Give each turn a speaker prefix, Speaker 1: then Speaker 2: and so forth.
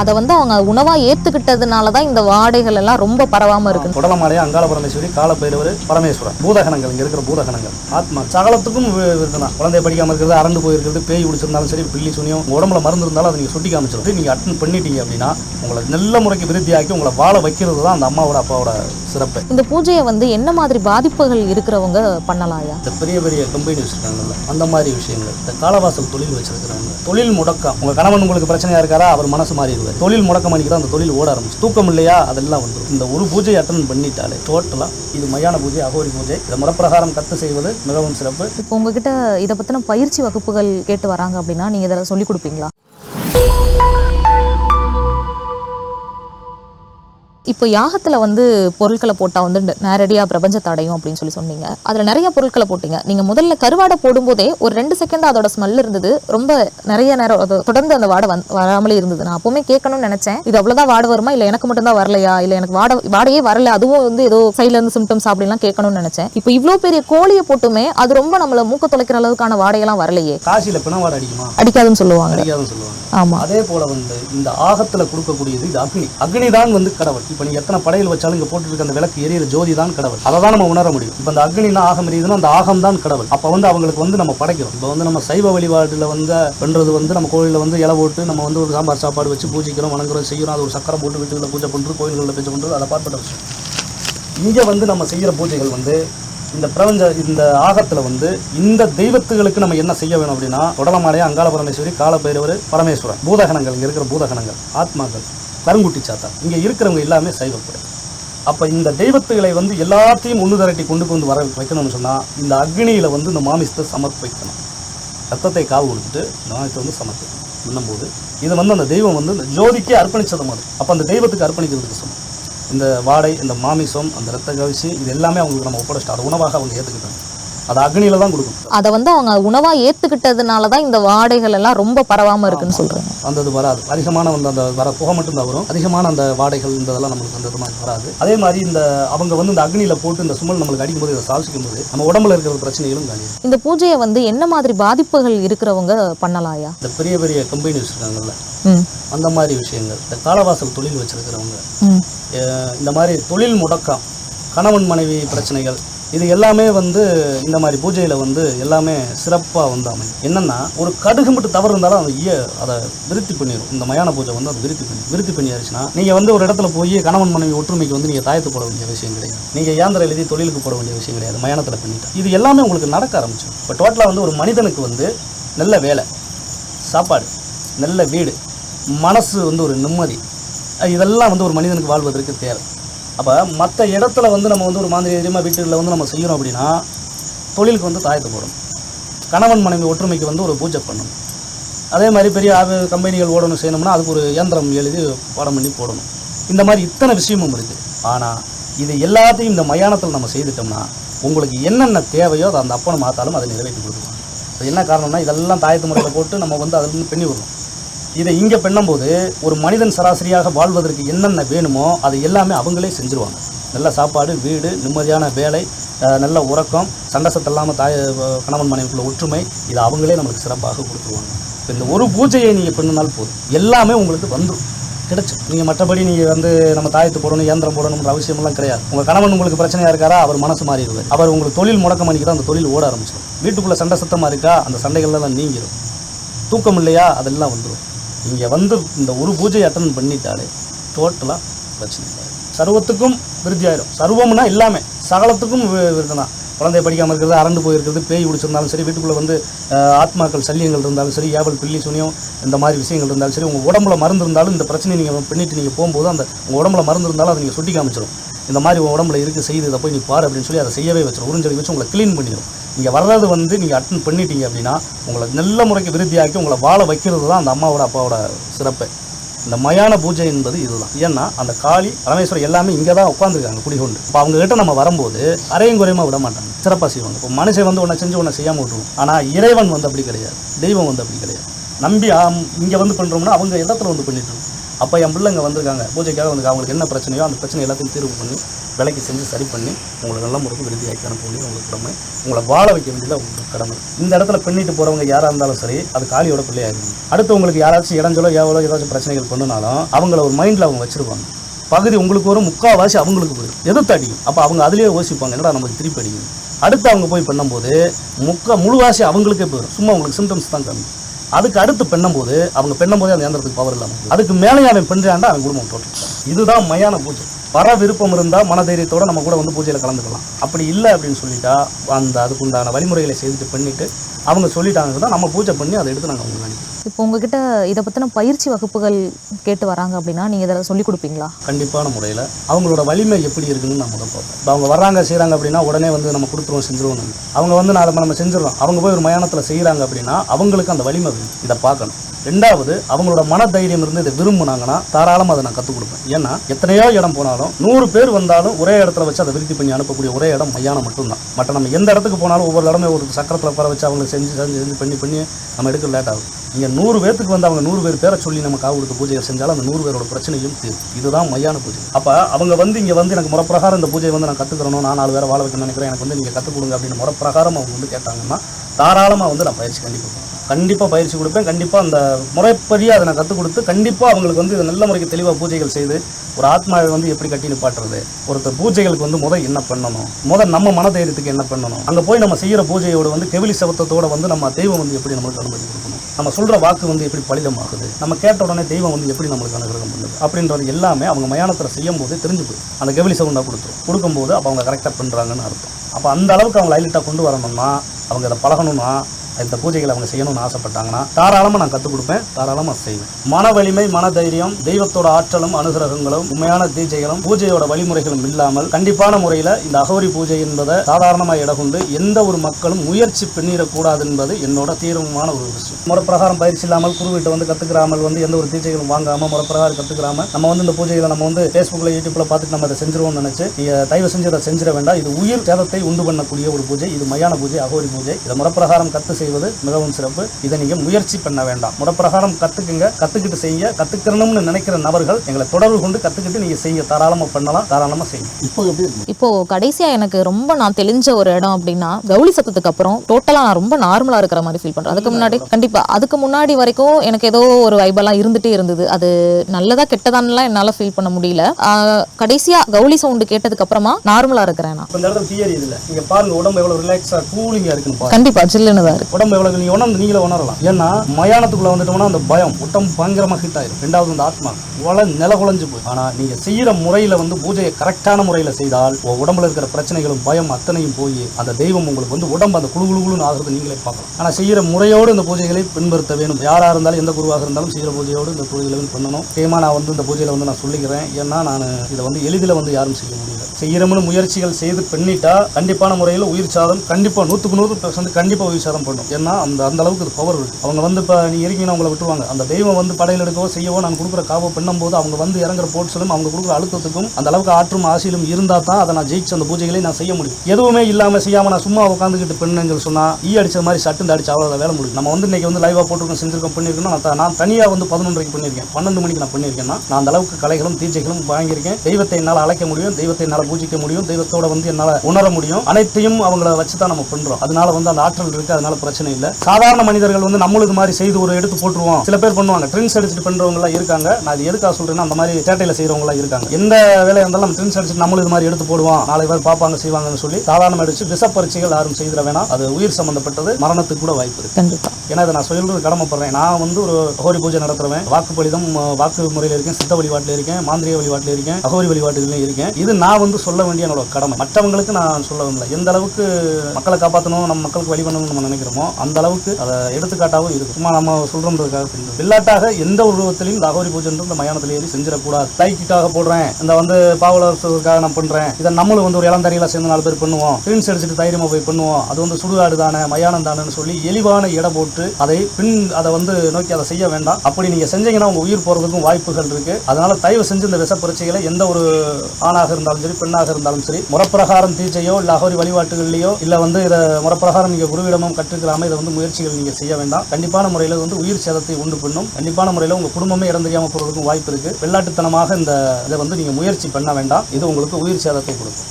Speaker 1: அதை வந்து அவங்க உணவா ஏத்துக்கிட்டதுனால தான் இந்த வாடைகள் எல்லாம் ரொம்ப பரவாம இருக்கு
Speaker 2: குடலமாலை அங்காள பரமேஸ்வரி காலபைரவர் பரமேஸ்வரன் பூதகணங்கள் இங்க இருக்கிற பூதகணங்கள். ஆத்மா சகலத்துக்கும் இருக்குதான் குழந்தை படிக்காம இருக்கிறது அரண்டு போயிருக்கிறது பேய் பிடிச்சிருந்தாலும் சரி பில்லி சுனியும் உடம்புல மருந்து இருந்தாலும் அதை நீங்க சுட்டி காமிச்சிடும் நீங்க அட்டன் பண்ணிட்டீங்க அப்படின்னா உங்களை நல்ல முறைக்கு விருத்தியாக்கி உங்களை வாழ வைக்கிறது தான் அந்த அம்மாவோட அப்பாவோட சிறப்பு.
Speaker 1: இந்த பூஜையை வந்து என்ன மாதிரி பாதிப்புகள் இருக்கிறவங்க பண்ணலாயா
Speaker 2: இந்த பெரிய பெரிய கம்பெனி வச்சிருக்காங்கல்ல அந்த மாதிரி விஷயங்கள். இந்த காலவாசல் தொழில் வச்சிருக்கிறவங்க. தொழில் முடக்கம். உங்க கணவன் உங்களுக்கு பிரச்சனையா இருக்காரா? அவர் மனசு மாறிடுவார் தொழில் முடக்கம் பண்ணிக்கிற அந்த தொழில் ஓட ஆரம்பிச்சு. தூக்கம் இல்லையா? அதெல்லாம் வந்துடும் இந்த ஒரு பூஜை அட்டன் பண்ணிட்டாலே டோட்டலாக இது மயான பூஜை அகோரி பூஜை. இதை முறப்பிரகாரம் கத்து செய்வது மிகவும் சிறப்பு.
Speaker 1: இப்போ உங்ககிட்ட இதை பற்றின பயிற்சி வகுப்புகள் கேட்டு வராங்க அப்படின்னா நீங்க இதில் சொல்லி கொடுப்பீங்களா? இப்போ யாகத்துல வந்து பொருட்களை போட்டா வந்து ந- நேரடியா பிரபஞ்சத்தை அடையும் அப்படின்னு சொல்லி சொன்னீங்க. அதுல நிறைய பொருட்களை போட்டீங்க. நீங்க முதல்ல கருவாடை போடும்போதே ஒரு ரெண்டு செகண்ட் அதோட ஸ்மெல் இருந்தது. ரொம்ப நிறைய நேரம் அது தொடர்ந்து அந்த வாடை வந்து வராமலே இருந்தது. நான் அப்பவுமே கேட்கணும்னு நினைச்சேன். இது அவ்வளவுதான் வாடை வருமா? இல்ல எனக்கு மட்டும் தான் வரலையா? இல்ல எனக்கு வாடை வாடையே வரல. அதுவும் வந்து ஏதோ சைட்ல இருந்து சிம்டம்ஸ் அப்படிலாம் கேட்கணும்னு நினைச்சேன். இப்போ இவ்ளோ பெரிய கோழியை போட்டுமே அது ரொம்ப நம்மள மூக்க தொலைக்கிற அளவுக்கான வாடையெல்லாம் வரலையே.
Speaker 2: காசியில பிணவாடு அடிக்குமா?
Speaker 1: அடிக்காதுன்னு சொல்லுவாங்க.
Speaker 2: அடிக்காதுன்னு சொல்லுவாங்க.
Speaker 1: ஆமா.
Speaker 2: அதே போல வந்து இந்த ஆகத்துல கொடுக்கக்கூடியது இது அக்னி. அக்னி தான் வந்து கடவுள். இப்போ நீங்கள் எத்தனை படையல் வச்சாலும் இங்கே போட்டுருக்க அந்த விளக்கு எரியிற ஜோதி தான் கடவுள். அதை தான் நம்ம உணர முடியும். இப்போ அந்த அக்னினா ஆகம் எரியுதுன்னா அந்த ஆகம் தான் கடவுள். அப்போ வந்து அவங்களுக்கு வந்து நம்ம படைக்கிறோம். இப்போ வந்து நம்ம சைவ வழிபாட்டில் வந்து பண்ணுறது வந்து நம்ம கோயிலில் வந்து இலை போட்டு நம்ம வந்து ஒரு சாம்பார் சாப்பாடு வச்சு பூஜிக்கிறோம் வணங்குறோம் செய்கிறோம் அது ஒரு சக்கரை போட்டு வீட்டுகளில் பூஜை பண்ணுறோம் கோயில்களில் பூஜை பண்ணுறது அதை பார்ப்பட்ட விஷயம் இங்கே வந்து நம்ம செய்கிற பூஜைகள் வந்து இந்த பிரபஞ்ச இந்த ஆகத்தில் வந்து இந்த தெய்வத்துகளுக்கு நம்ம என்ன செய்ய வேணும் அப்படின்னா உடலமாலையா அங்காள பரமேஸ்வரி காலபைரவர் பரமேஸ்வரன் பூதகணங்கள் இங்கே இருக்கிற பூதகணங்கள் ஆத்மாக்கள். கருங்குட்டி சாத்தா. இங்கே இருக்கிறவங்க எல்லாமே சைவப்படை அப்போ இந்த தெய்வத்துகளை வந்து எல்லாத்தையும் ஒன்று திரட்டி கொண்டு வந்து வர வைக்கணும்னு சொன்னால் இந்த அக்னியில் வந்து இந்த மாமிசத்தை சமர்ப்பிக்கணும். ரத்தத்தை காவு கொடுத்துட்டு இந்த மாமிசத்தை வந்து சமர்ப்பிக்கணும். பண்ணும்போது இதை வந்து அந்த தெய்வம் வந்து இந்த ஜோதிக்கே அர்ப்பணித்தது மாதிரி. அப்போ அந்த தெய்வத்துக்கு அர்ப்பணிக்கிறதுக்கு சமம் இந்த வாடை இந்த மாமிசம் அந்த ரத்த கவிச்சு இது எல்லாமே அவங்களுக்கு நம்ம ஒப்படைச்சிட்டோம் அது உணவாக அவங்க ஏற்றுக்கிட்டாங்க அது அக்னியில தான் கொடுக்கணும்
Speaker 1: அதை வந்து அவங்க உணவா ஏத்துக்கிட்டதுனால தான் இந்த வாடைகள் எல்லாம் ரொம்ப பரவாம இருக்குன்னு சொல்றாங்க.
Speaker 2: அந்த இது வராது. அதிகமான வந்து அந்த வர புகை மட்டும்தான் வரும். அதிகமான அந்த வாடைகள் இந்த இதெல்லாம் நம்மளுக்கு அந்த மாதிரி வராது. அதே மாதிரி இந்த அவங்க வந்து இந்த அக்னியில போட்டு இந்த சுமல் நம்மளுக்கு அடிக்கும்போது இதை சாதிக்கும் போது நம்ம உடம்புல இருக்கிற பிரச்சனைகளும் காலியாகும்
Speaker 1: இந்த பூஜையை வந்து என்ன மாதிரி பாதிப்புகள் இருக்கிறவங்க பண்ணலாயா
Speaker 2: இந்த பெரிய பெரிய கம்பெனி வச்சிருக்காங்கல்ல. அந்த மாதிரி விஷயங்கள். இந்த காலவாசல் தொழில் வச்சிருக்கிறவங்க. இந்த மாதிரி தொழில் முடக்கம் கணவன் மனைவி பிரச்சனைகள் இது எல்லாமே வந்து இந்த மாதிரி பூஜையில் வந்து எல்லாமே சிறப்பாக வந்து அமையும். என்னென்னா ஒரு கடுகு மட்டும் தவறு இருந்தாலும் அதை ஈய அதை விருத்தி பண்ணிடும் இந்த மயான பூஜை வந்து அதை விருத்தி பண்ணி விருத்தி பண்ணியாச்சுன்னா நீங்கள் வந்து ஒரு இடத்துல போய் கணவன் மனைவி ஒற்றுமைக்கு வந்து நீங்கள் தாயத்து போட வேண்டிய விஷயம் கிடையாது. நீங்கள் ஏந்திரம் எழுதி தொழிலுக்கு போட வேண்டிய விஷயம் கிடையாது. மயானத்தில் பண்ணிட்டு. இது எல்லாமே உங்களுக்கு நடக்க ஆரம்பிச்சிடும் இப்போ டோட்டலாக வந்து ஒரு மனிதனுக்கு வந்து நல்ல வேலை சாப்பாடு நல்ல வீடு மனசு வந்து ஒரு நிம்மதி இதெல்லாம் வந்து ஒரு மனிதனுக்கு வாழ்வதற்கு தேவை. அப்போ மற்ற இடத்துல வந்து நம்ம வந்து ஒரு மாந்திரியமாக வீட்டுகளில் வந்து நம்ம செய்கிறோம் அப்படின்னா தொழிலுக்கு வந்து தாயத்து போடணும். கணவன் மனைவி ஒற்றுமைக்கு வந்து ஒரு பூஜை பண்ணணும். அதே மாதிரி பெரிய கம்பெனிகள் ஓடணும் செய்யணும்னா அதுக்கு ஒரு இயந்திரம் எழுதி பாடம் பண்ணி போடணும். இந்த மாதிரி இத்தனை விஷயமும் இருக்குது ஆனால் இது எல்லாத்தையும் இந்த மயானத்தில் நம்ம செய்துட்டோம்னா உங்களுக்கு என்னென்ன தேவையோ அதை அந்த அப்பனை மாத்தாலும் அதை நிறைவேற்றி கொடுத்துருவாங்க. அது என்ன காரணம்னா இதெல்லாம் தாயத்து முறையில் போட்டு நம்ம வந்து அதில் பண்ணி விடணும் இதை இங்கே பண்ணும்போது ஒரு மனிதன் சராசரியாக வாழ்வதற்கு என்னென்ன வேணுமோ அது எல்லாமே அவங்களே செஞ்சுருவாங்க. நல்ல சாப்பாடு வீடு நிம்மதியான வேலை நல்ல உறக்கம் சண்டை சத்தம் இல்லாமல் தாய் கணவன் மனைவிக்குள்ள ஒற்றுமை இது அவங்களே நம்மளுக்கு சிறப்பாக கொடுத்துருவாங்க. இப்போ இந்த ஒரு பூஜையை நீங்கள் பண்ணினால் போதும். எல்லாமே உங்களுக்கு வந்துடும் கிடைச்சி நீங்கள் மற்றபடி நீங்கள் வந்து நம்ம தாயத்து போடணும் இயந்திரம் போடணுங்கிற அவசியமெல்லாம் கிடையாது. உங்கள் கணவன் உங்களுக்கு பிரச்சனையாக இருக்காரா அவர் மனசு மாறிடுவார். அவர் உங்களுக்கு தொழில் முடக்கம் பண்ணிக்கிட்டா அந்த தொழில் ஓட ஆரம்பிச்சிடும். வீட்டுக்குள்ளே சண்டை சத்தமாக இருக்கா அந்த சண்டைகள்லாம் நீங்கிடும் தூக்கம் இல்லையா அதெல்லாம் வந்துடும் இங்கே வந்து இந்த ஒரு பூஜை அட்டன் பண்ணிட்டாலே டோட்டலாக பிரச்சனை இல்லை. சர்வத்துக்கும் விருத்தி ஆயிடும் சர்வம்னா எல்லாமே சகலத்துக்கும் வி- தான் குழந்தை படிக்காமல் இருக்கிறது அரண்டு போயிருக்கிறது பேய் பிடிச்சிருந்தாலும் சரி வீட்டுக்குள்ளே வந்து ஆத்மாக்கள் சல்லியங்கள் இருந்தாலும் சரி ஏவல் பில்லி சுனியம் இந்த மாதிரி விஷயங்கள் இருந்தாலும் சரி உங்கள் உடம்புல மருந்து இருந்தாலும் இந்த பிரச்சனையை நீங்கள் பண்ணிட்டு நீங்கள் போகும்போது அந்த உங்கள் உடம்புல மருந்து இருந்தாலும் அதை நீங்கள் சுட்டி காமிச்சிடும் இந்த மாதிரி உங்கள் உடம்புல இருக்குது செய்து இதை போய் நீ பாரு அப்படின்னு சொல்லி அதை செய்யவே வச்சிடும் உறிஞ்சலி வச்சு உங்களை க்ளீன் பண்ணிடும் நீங்கள் வர்றது வந்து நீங்கள் அட்டன் பண்ணிட்டீங்க அப்படின்னா உங்களை நல்ல முறைக்கு விருத்தியாக்கி உங்களை வாழ வைக்கிறது தான் அந்த அம்மாவோட அப்பாவோட சிறப்பு. இந்த மயான பூஜை என்பது இதுதான். ஏன்னா அந்த காளி பரமேஸ்வரர் எல்லாமே இங்கே தான் உட்காந்துருக்காங்க குடிகொண்டு. இப்போ அவங்க கிட்ட நம்ம வரும்போது அரையும் குறையுமா விட மாட்டாங்க. சிறப்பாக செய்வாங்க. இப்போ மனுஷன் வந்து ஒன்றை செஞ்சு ஒன்றை செய்யாமல் விட்டுருவோம். ஆனால் இறைவன் வந்து அப்படி கிடையாது. தெய்வம் வந்து அப்படி கிடையாது. நம்பி இங்கே வந்து பண்ணுறோம்னா அவங்க இடத்துல வந்து பண்ணிட்டு அப்போ என் பிள்ளைங்க வந்திருக்காங்க பூஜைக்காக வந்து அவங்களுக்கு என்ன பிரச்சனையோ அந்த பிரச்சனை எல்லாத்தையும் தீர்வு பண்ணி விலைக்கு செஞ்சு சரி பண்ணி உங்களுக்கு நல்ல முறைக்கு விருத்தியாக்கி அனுப்ப வேண்டியது உங்களுக்கு கடமை. உங்களை வாழ வைக்க வேண்டியது உங்களுக்கு கடமை. இந்த இடத்துல பெண்ணிட்டு போகிறவங்க யாராக இருந்தாலும் சரி அது காளியோட பிள்ளையாயிருக்கும் அடுத்து உங்களுக்கு யாராச்சும் இடைஞ்சலோ எவ்வளோ ஏதாச்சும் பிரச்சனைகள் பண்ணுனாலும் அவங்கள ஒரு மைண்டில் அவங்க வச்சுருப்பாங்க பகுதி உங்களுக்கு வரும் முக்கால்வாசி அவங்களுக்கு போயிடும் எதிர்த்து அடிக்கும் அப்போ அவங்க அதுலேயே யோசிப்பாங்க என்னடா நமக்கு திருப்பி அடிக்கும் அடுத்து அவங்க போய் பண்ணும்போது முக்கா முழுவாசி அவங்களுக்கே போயிடும் சும்மா உங்களுக்கு சிம்டம்ஸ் தான் கம்மி. அதுக்கு அடுத்து பெண்ணும்போது அவங்க பெண்ணும்போதே அந்த இயந்திரத்துக்கு பவர் இல்லாமல் அதுக்கு மேலே அவன் பெண்றாண்டா அவன் குடும்பம் டோட்டல் இதுதான் மையான பூஜை. வர விருப்பம் இருந்தால் மனதைரியத்தோடு நம்ம கூட வந்து பூஜையில் கலந்துக்கலாம். அப்படி இல்லை அப்படின்னு சொல்லிட்டா அந்த அதுக்குண்டான வழிமுறைகளை செய்துட்டு பண்ணிவிட்டு அவங்க சொல்லிட்டாங்கன்னா நம்ம பூஜை பண்ணி அதை எடுத்து நாங்கள் அவங்களுக்கு அனுப்பி
Speaker 1: இப்போ உங்ககிட்ட இதை பற்றின பயிற்சி வகுப்புகள் கேட்டு வராங்க அப்படின்னா நீங்கள் இதில் சொல்லி கொடுப்பீங்களா?
Speaker 2: கண்டிப்பான முறையில். அவங்களோட வலிமை எப்படி இருக்குன்னு நான் முதல் பார்ப்பேன். இப்போ அவங்க வர்றாங்க செய்கிறாங்க அப்படின்னா உடனே வந்து நம்ம கொடுத்துருவோம் செஞ்சுருவோம் அவங்க வந்து நான் நம்ம செஞ்சிடறோம் அவங்க போய் ஒரு மயானத்தில் செய்கிறாங்க அப்படின்னா அவங்களுக்கு அந்த வலிமை இதை பார்க்கணும். ரெண்டாவது அவங்களோட மன தைரியம் இருந்து இதை விரும்புனாங்கன்னா தாராளமாக அதை நான் கற்றுக் கொடுப்பேன். ஏன்னா எத்தனையோ இடம் போனாலும் நூறு பேர் வந்தாலும் ஒரே இடத்துல வச்சு அதை விருத்தி பண்ணி அனுப்பக்கூடிய ஒரே இடம் மையானம் மட்டும்தான். மற்ற நம்ம எந்த இடத்துக்கு போனாலும் ஒவ்வொரு இடமே ஒரு சக்கரத்தில் உட்கார வச்சு அவங்க செஞ்சு செஞ்சு செஞ்சு பண்ணி பண்ணி நம்ம எடுக்க லேட் ஆகும். இங்கே நூறு பேர்த்துக்கு வந்து அவங்க நூறு பேர் பேரை சொல்லி நம்ம காவு கொடுத்து பூஜையை செஞ்சாலும் அந்த நூறு பேரோட பிரச்சனையும் தீரும். இதுதான் மையான பூஜை. அப்போ அவங்க வந்து இங்கே வந்து எனக்கு முறப்பிரகாரம் இந்த பூஜையை வந்து நான் கற்றுக்கிறணும் நான் நாலு பேரை வாழ வைக்கணும்னு நினைக்கிறேன். எனக்கு வந்து நீங்கள் கற்றுக் கொடுங்க அப்படின்னு முறப்பிரகாரம் அவங்க வந்து கேட்டாங்கன்னா தாராளமாக வந்து நான் பயிற்சி கண்டிப்பாக கண்டிப்பாக பயிற்சி கொடுப்பேன். கண்டிப்பாக அந்த முறைப்படியாக அதை நான் கற்றுக் கொடுத்து கண்டிப்பாக அவங்களுக்கு வந்து இதை நல்ல முறைக்கு தெளிவாக பூஜைகள் செய்து ஒரு ஆத்மாவை வந்து எப்படி கட்டி நிப்பாட்டுறது? ஒருத்தர் பூஜைகளுக்கு வந்து முதல் என்ன பண்ணணும்? முதல் நம்ம மனதைரியத்துக்கு என்ன பண்ணணும்? அங்கே போய் நம்ம செய்கிற பூஜையோட வந்து கெவிலி சபத்தத்தோட வந்து நம்ம தெய்வம் வந்து எப்படி நம்மளுக்கு அனுமதி கொடுக்கணும்? நம்ம சொல்கிற வாக்கு வந்து எப்படி பலிதமாகுது நம்ம கேட்ட உடனே தெய்வம் வந்து எப்படி நம்மளுக்கு அனுகிரகம் பண்ணுது? அப்படின்றது எல்லாமே அவங்க மயானத்தில் செய்யும் போது தெரிஞ்சு போய் அந்த கெவிலி சவுண்டாக கொடுத்துரும். கொடுக்கும்போது அப்போ அவங்க கரெக்டாக பண்ணுறாங்கன்னு அர்த்தம். அப்போ அந்த அளவுக்கு அவங்க ஹைலைட்டாக கொண்டு வரணும்னா அவங்க அதை பழகணும்னா இந்த பூஜைகளை அவங்க செய்யணும்னு ஆசைப்பட்டாங்கன்னா தாராளமாக நான் கற்றுக் கொடுப்பேன். தாராளமாக செய்வேன். மன வலிமை மன தைரியம் தெய்வத்தோட ஆற்றலும் அனுகிரகங்களும் உண்மையான தீஜைகளும் பூஜையோட வழிமுறைகளும் இல்லாமல் கண்டிப்பான முறையில் இந்த அகோரி பூஜை என்பதை சாதாரணமாக இடகொண்டு எந்த ஒரு மக்களும் முயற்சி பண்ணிடக்கூடாது என்பது என்னோட தீர்வமான ஒரு விஷயம். முறைப்பிரகாரம் பயிற்சி இல்லாமல் குருவிட்ட வந்து கற்றுக்கிறாமல் வந்து எந்த ஒரு தீஜைகளும் வாங்காமல் முறைப்பிரகாரம் கற்றுக்கிறாம நம்ம வந்து இந்த பூஜைகளை நம்ம வந்து ஃபேஸ்புக்கில் யூடியூப்பில் பார்த்துட்டு நம்ம அதை செஞ்சிருவோம்னு நினச்சி நீங்கள் தயவு செஞ்சு அதை செஞ்சிட வேண்டாம். இது உயிர் சேதத்தை உண்டு பண்ணக்கூடிய ஒரு பூஜை. இது மையான பூஜை அகோரி பூஜை. இதை முறைப்பிரகாரம் கற்று செய்வது மிகவும் சிறப்பு. இதை நீங்கள் முயற்சி பண்ண வேண்டாம். முறைப்பிரகாரம் கற்றுக்குங்க கற்றுக்கிட்டு செய்யுங்க கற்றுக்கணும்னு நினைக்கிற நபர்கள் எங்களை தொடர்பு கொண்டு கற்றுக்கிட்டு நீங்கள் செய்ய தாராளமாக பண்ணலாம் தாராளமாக செய்யுங்க.
Speaker 3: இப்போ எப்படி இருக்கு?
Speaker 1: இப்போ கடைசியா எனக்கு ரொம்ப நான் தெளிஞ்ச ஒரு இடம் அப்படின்னா கௌளி சத்தத்துக்கு அப்புறம் டோட்டலா நான் ரொம்ப நார்மலா இருக்கிற மாதிரி ஃபீல் பண்றேன். அதுக்கு முன்னாடி கண்டிப்பா அதுக்கு முன்னாடி வரைக்கும் எனக்கு ஏதோ ஒரு வைபெல்லாம் இருந்துட்டே இருந்தது. அது நல்லதா கெட்டதான்லாம் என்னால ஃபீல் பண்ண முடியல. ஆஹ் கடைசியா கௌளி சவுண்டு கேட்டதுக்கு அப்புறமா நார்மலா இருக்கிறேன் நான்.
Speaker 2: இந்த இடத்துல தியரி இதில். நீங்கள் பாருங்கள் உடம்பு எவ்வளோ ரிலாக்ஸாக கூலிங்காக இருக்குன்னு பாருங்க.
Speaker 1: கண்டிப்பா ஜில்லுன்னு தான் இருக்கு.
Speaker 2: உடம்பு எவ்வளவு நீங்க உணர்ந்து நீங்களே உணரலாம். ஏன்னா மயானத்துக்குள்ள வந்துட்டோம்னா அந்த பயம் உடம்பு பயங்கரமா ஹிட் ஆயிரும். ரெண்டாவது அந்த ஆத்மா. உல நில குழஞ்சு போய். ஆனா நீங்க செய்யற முறையில வந்து பூஜையை கரெக்டான முறையில செய்தால் உடம்புல இருக்கிற பிரச்சனைகளும் பயம் அத்தனையும் போய் அந்த தெய்வம் உங்களுக்கு வந்து உடம்பு அந்த குழு குழுன்னு ஆகுறது நீங்களே பார்க்கலாம். ஆனா செய்யற முறையோடு இந்த பூஜைகளை பின்பற்ற வேணும். யாரா இருந்தாலும் எந்த குருவாக இருந்தாலும் செய்யற பூஜையோடு இந்த பூஜைகளை பண்ணணும். முக்கியமா நான் வந்து இந்த பூஜையில வந்து நான் சொல்லிக்கிறேன். ஏன்னா நான் இதை வந்து எளிதில் வந்து யாரும் செய்ய முடியும் செய்யறோம்னு முயற்சிகள் செய்து பண்ணிட்டா கண்டிப்பான முறையில் உயிர் சாதம் கண்டிப்பாக நூற்றுக்கு நூறு பர்சன்ட் கண்டிப்பாக உயிர் சாதம் பண்ணும் ஏன்னா அந்த அந்த அளவுக்கு அது பவர் இருக்கு அவங்க வந்து இப்போ நீ இறங்கினா அவங்கள விட்டுருவாங்க. அந்த தெய்வம் வந்து படையில் எடுக்கவோ செய்யவோ நான் கொடுக்குற காவோ பண்ணும்போது அவங்க வந்து இறங்குற போட்ஸிலும் அவங்க கொடுக்குற அழுத்தத்துக்கும் அந்த அளவுக்கு ஆற்றும் ஆசையிலும் இருந்தால் தான் அதை நான் ஜெயிச்சு அந்த பூஜைகளை நான் செய்ய முடியும். எதுவுமே இல்லாமல் செய்யாமல் நான் சும்மா உட்காந்துக்கிட்டு பெண்ணுங்கள் சொன்னால் ஈ அடிச்ச மாதிரி சட்டுந்து அடிச்சு அவ்வளோ வேலை முடியும். நம்ம வந்து இன்னைக்கு வந்து லைவாக போட்டிருக்கோம் செஞ்சிருக்கோம் பண்ணியிருக்கோம் நான் நான் தனியாக வந்து பதினொன்றரைக்கு பண்ணியிருக்கேன். பன்னெண்டு மணிக்கு நான் பண்ணியிருக்கேன்னா நான் அந்த அளவுக்கு கலைகளும் தீட்சைகளும் வாங்கியிருக்கேன். தெய்வத்தை என்னால் அழைக்க முடியும். தெய்வத்தை என்னால் பூஜிக்க முடியும் தெய்வத்தோட வந்து என்னால் உணர முடியும். அனைத்தையும் அவங்கள வச்சு தான் நம்ம பண்றோம். அதனால வந்து அந்த ஆற்றல் இருக்கு அதனால பிரச்சனை இல்லை. சாதாரண மனிதர்கள் வந்து நம்மளும் இது மாதிரி செய்து ஒரு எடுத்து போட்டுருவோம். சில பேர் பண்ணுவாங்க ட்ரிங்க்ஸ் அடிச்சுட்டு பண்றவங்க எல்லாம் இருக்காங்க. நான் இது எதுக்காக சொல்றேன்னா அந்த மாதிரி சேட்டையில செய்யறவங்க எல்லாம் இருக்காங்க. எந்த வேலையா இருந்தாலும் நம்ம ட்ரிங்க்ஸ் அடிச்சுட்டு நம்மளும் இது மாதிரி எடுத்து போடுவோம். நாளை பேர் பார்ப்பாங்க செய்வாங்கன்னு சொல்லி சாதாரண அடிச்சு விஷ பரீட்சைகள் யாரும் செய்திட வேணாம். அது உயிர் சம்பந்தப்பட்டது. மரணத்துக்கு கூட வாய்ப்பு இருக்கு.
Speaker 1: கண்டிப்பா.
Speaker 2: ஏன்னா இதை நான் சொல்றது கடமைப்படுறேன். நான் வந்து ஒரு அகோரி பூஜை நடத்துறேன் வாக்கு பலிதம் வாக்கு முறையில் இருக்கேன் சித்த வழிபாட்டில் இருக்கேன் மாந்திரிக வழிபாட்டில் இருக்கேன் அகோரி வழிபாட்டுலையும் இருக்கேன். இது நான் வந்து சொல்ல வேண்டிய என்னோட கடமை. மற்றவங்களுக்கு நான் சொல்ல வரல எந்த அளவுக்கு மக்களை காப்பாற்றணும் நம்ம மக்களுக்கு வழி பண்ணணும்னு நம்ம நினைக்கிறோமோ அந்த அளவுக்கு அதை எடுத்துக்காட்டாகவும் இருக்கு. சும்மா நம்ம சொல்றோம்ன்றதுக்காக செஞ்சோம். வில்லாட்டாக எந்த ஒரு உருவத்திலையும் லாகோரி பூஜை பூஜைன்ற இந்த மயானத்தில் ஏறி செஞ்சிடக்கூடாது. தைக்கிக்காக போடுறேன். இந்த வந்து பாவலர்ஸுக்காக நான் பண்றேன். இதை நம்மளும் வந்து ஒரு இளந்தறியில சேர்ந்து நாலு பேர் பண்ணுவோம். ட்ரின்ஸ் அடிச்சுட்டு தைரியமா போய் பண்ணுவோம். அது வந்து சுடுகாடு தானே மயானம் தானேன்னு சொல்லி எளிவான இடம் போட்டு அதை பின் அதை வந்து நோக்கி அதை செய்ய வேண்டாம். அப்படி நீங்க செஞ்சீங்கன்னா உங்க உயிர் போறதுக்கும் வாய்ப்புகள் இருக்கு. அதனால தயவு செஞ்சு இந்த விஷ புரட்சிகளை எந்த ஒரு ஆணாக இருந்தாலும் சரி பெண்ணாக இருந்தாலும் சரி முறப்பிரகாரம் தீட்சையோ இல்ல அகோரி வழிபாட்டுகள்லையோ இல்ல வந்து இதை முறப்பிரகாரம் நீங்க குருவிடமும் கற்றுக்கிற இதை வந்து முயற்சிகள் நீங்கள் செய்ய வேண்டாம். கண்டிப்பான முறையில் வந்து உயிர் சேதத்தை உண்டு பண்ணும். கண்டிப்பான முறையில் உங்கள் குடும்பமே இடம் தெரியாமல் போகிறதுக்கும் வாய்ப்பு இருக்குது வெள்ளாட்டுத்தனமாக இந்த இதை வந்து நீங்கள் முயற்சி பண்ண வேண்டாம். இது உங்களுக்கு உயிர் சேதத்தை கொடுக்கும்.